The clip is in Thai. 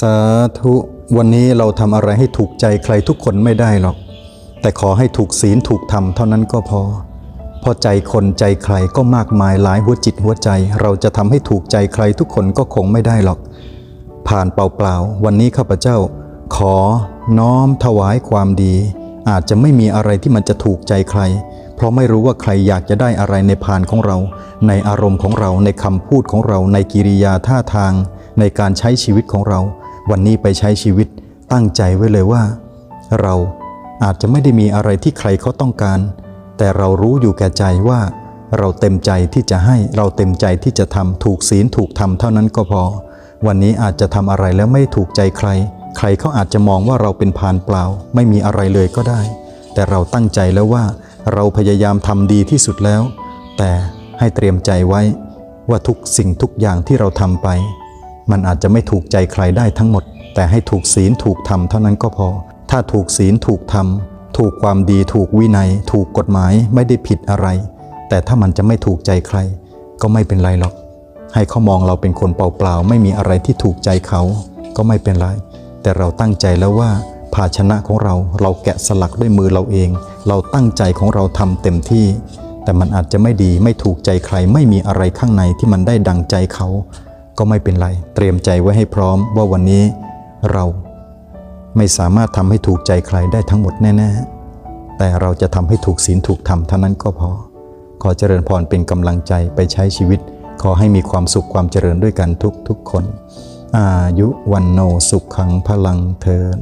สาธุวันนี้เราทำอะไรให้ถูกใจใครทุกคนไม่ได้หรอก แต่ขอให้ถูกศีลถูกธรรมเท่านั้นก็พอพราะใจคนใจใครก็มากมายหลายหัวจิตหัวใจ เราจะทำให้ถูกใจใครทุกคนก็คงไม่ได้หรอก ผ่านเปล่าๆวันนี้ข้าพเจ้า ขอน้อมถวายความดี อาจจะไม่มีอะไรที่มันจะถูกใจใคร เพราะไม่รู้ว่าใครอยากจะได้อะไรในพานของเรา ในอารมณ์ของเราในคำพูดของเราในกิริยาท่าทาง ในการใช้ชีวิตของเรา วันนี้ไปใช้ชีวิตตั้งใจไว้เลยว่า เราอาจจะไม่ได้มีอะไรที่ใครเขาต้องการ แต่เรารู้อยู่แก่ใจว่า เราเต็มใจที่จะให้เราเต็มใจที่จะทำถูกศีลถูกธรรมเท่านั้นก็พอ วันนี้อาจจะทำอะไรแล้วไม่ถูกใจใคร ใครเขาอาจจะมองว่าเราเป็นพานเปล่า ไม่มีอะไรเลยก็ได้ แต่เราตั้งใจแล้วว่า เราพยายามทำดีที่สุดแล้ว แต่ให้เตรียมใจไว้ว่าทุกสิ่งทุกอย่างที่เราทำไป มันอาจจะไม่ถูกใจใครได้ทั้งหมด แต่ให้ถูกศีลถูกธรรมเท่านั้นก็พอ ถ้าถูกศีลถูกธรรม ถูกความดีถูกวินัย ถูกกฎหมายไม่ได้ผิดอะไร แต่ถ้ามันจะไม่ถูกใจใคร ก็ไม่เป็นไรหรอก ให้เขามองเราเป็นคนเปล่าๆไม่มีอะไรที่ถูกใจเขา ก็ไม่เป็นไร แต่เราตั้งใจแล้วว่า ภาชนะของเราเราแกะสลักด้วยมือเราเอง เราตั้งใจของเราทำเต็มที่ แต่มันอาจจะไม่ดีไม่ถูกใจใคร ไม่มีอะไรข้างในที่มันได้ดังใจเขา ก็ไม่เป็นไร เตรียมใจไว้ให้พร้อมว่าวันนี้เราไม่สามารถทำให้ถูกใจใครได้ทั้งหมดแน่ ๆ แต่เราจะทำให้ถูกศีลถูกธรรมเท่านั้นก็พอ ขอเจริญพรเป็นกำลังใจไปใช้ชีวิต ขอให้มีความสุขความเจริญด้วยกันทุกทุกๆคน อายุวันโนสุขขังพลังเทิน